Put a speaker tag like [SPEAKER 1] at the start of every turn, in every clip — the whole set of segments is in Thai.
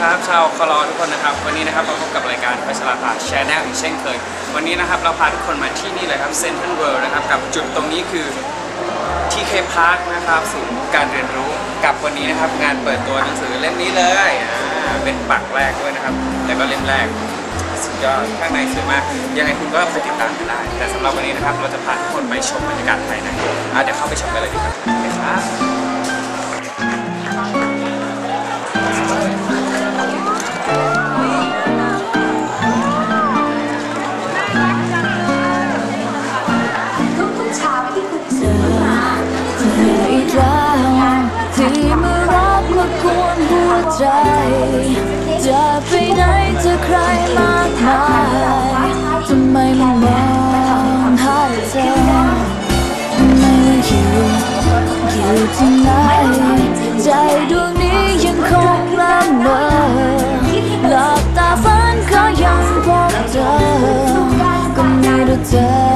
[SPEAKER 1] ครับชาวคลอทุกคนนะครับ วันนี้นะครับเราพบกับรายการพัชราภาแชร์แนลอีกเช่นเคย วันนี้นะครับเราพาทุกคนมาที่นี่เลยครับเซนทรัลเวิลด์นะครับกับจุดตรงนี้คือ TK Park นะครับศูนย์การเรียนรู้กับวันนี้นะครับ งานเปิดตัวหนังสือเล่มนี้เลยอ่าเป็นปักแรกด้วยนะครับ แล้วก็เล่มแรกสุดยอดข้างในสวยมากยังไงคุณก็ไปติดตามกันได้ แต่สำหรับวันนี้นะครับเราจะพาทุกคนไปชมบรรยากาศภายในอะเดี๋ยวเข้าไปชมกันเลยดีกว่าไปครับ
[SPEAKER 2] ใจ จะไปไหนจะใครมากมายทำไมมองหาเธอไม่อยู่อยู่ที่ไหนใจดวงนี้ยังคงละเมอหลับตาฝันก็ยังพบเธอก็มีแต่เธอ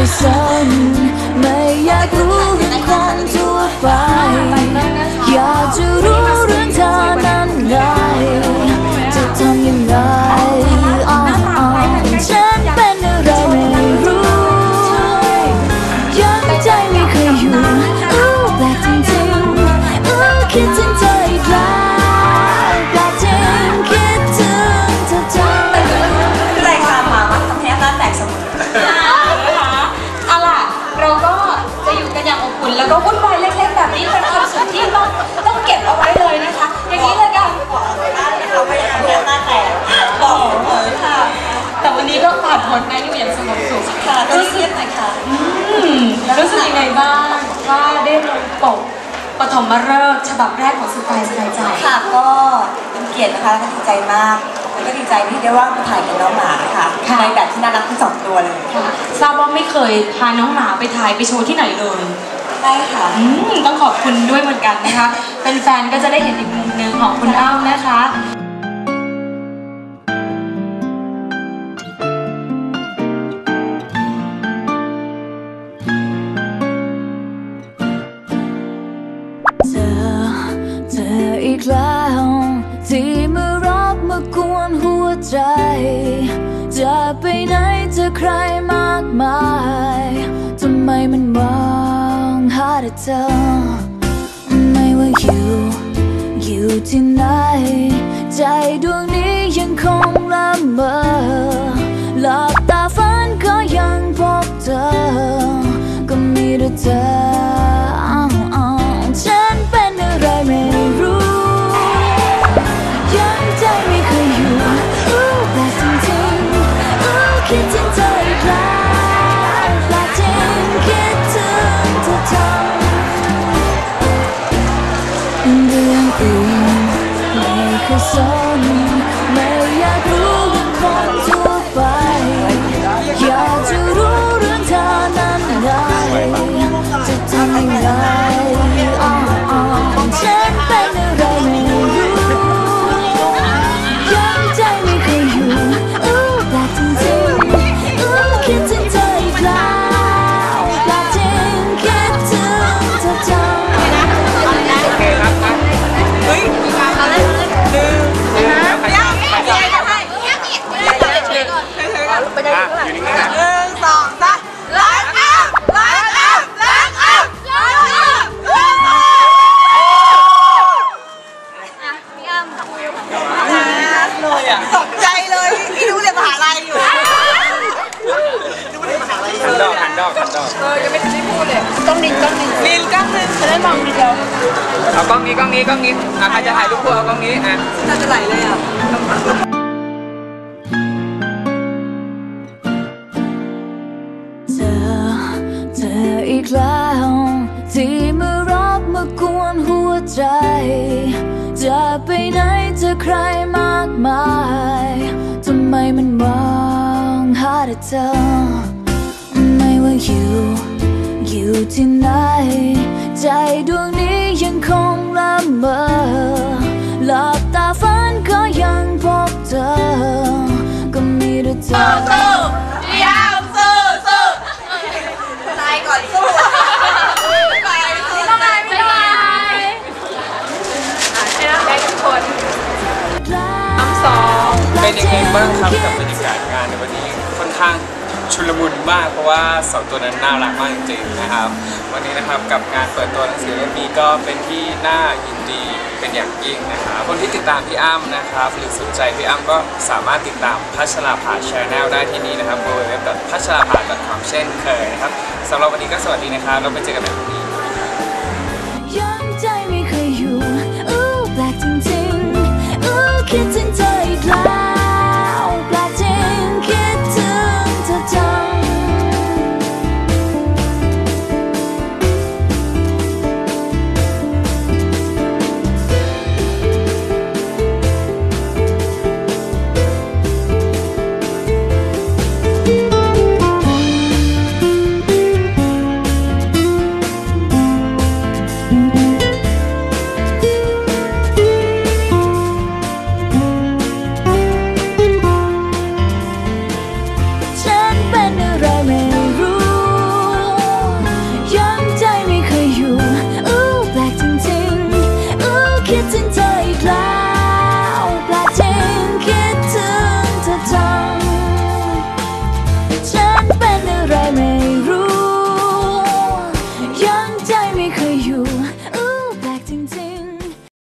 [SPEAKER 2] ไม่เคยสนไม่อยากรู้เรื่องคนทั่วไป อยากจะรู้เรื่องเธอนั้นไงจะทำยังไง ม
[SPEAKER 3] ฤกษ์ฉบับแรกของสุกายสบายใจ
[SPEAKER 4] ค่ะก็เป็นเกียรตินะคะและก็ดีใจมากแล้วก็ดีใจที่ได้ว่ามาถ่ายกับน้องหมาค่ะ
[SPEAKER 3] ค่ะ
[SPEAKER 4] ในแบบที่น่ารักทั้งสองตัวเลย
[SPEAKER 3] ค่ะทราบว่าไม่เคยพาน้องหมาไปถ่ายไปโชว์ที่ไหนเลย
[SPEAKER 4] ได้ค่ะ
[SPEAKER 3] อืมต้องขอบคุณด้วยเหมือนกันนะคะ เป็นแฟนๆก็จะได้เห็นอีกมุมหนึ่งของคุณอ้ำนะคะ
[SPEAKER 2] ใจ จะไปไหนจะใครมากมายทำไมมันมองหาแต่เธอ ไม่ว่าอยู่ อยู่ที่ไหน ใจดวงนี้ยังคงละเมอ ถึง เลยอะ
[SPEAKER 4] ตกใจเลยพี่รู้เรียนมหาลัยอยู่
[SPEAKER 1] หันดอกหันดอกหันดอก
[SPEAKER 4] ต้องนินต้องนินนินก้างนึงจะได้มองนิดเดียว
[SPEAKER 1] เอากล้องนี้กล้องนี้กล้องนี้อะใครจะถ่ายรูปคู่เอากล้องนี้อะ
[SPEAKER 4] น่าจะไหลเลยอะ
[SPEAKER 2] เธอเธออีกแล้วที่มารักมากวนหัวใจ จะไปไหนจะใครมากมายทำไมมันมองหาแต่เธอ ไม่ว่าอยู่อยู่ที่ไหน บ้าง
[SPEAKER 1] ครับกับบรรยากาศงานในวันนี้ค่อนข้างชุลมุนมากเพราะว่าสองตัวนั้นน่ารักมากจริงๆนะครับ วันนี้นะครับกับงานเปิดตัวหนังสือเล่มนี้ก็เป็นที่น่ายินดีเป็นอย่างยิ่งนะครับคนที่ติดตามพี่อ้ำนะครับหรือสนใจพี่อ้ำก็สามารถติดตามพัชราภาชาแนลได้ที่นี่นะครับเว็บพัชราภาดอทคอมเช่นเคยนะครับสำหรับวันนี้ก็สวัสดีนะครับแล้วไปเจอกันใหม่พรุ่งนี้
[SPEAKER 2] ย้อมใจไม่เคยอยู่อู้แปลกจริงๆอู้คิดถึงเธอีกแล้ว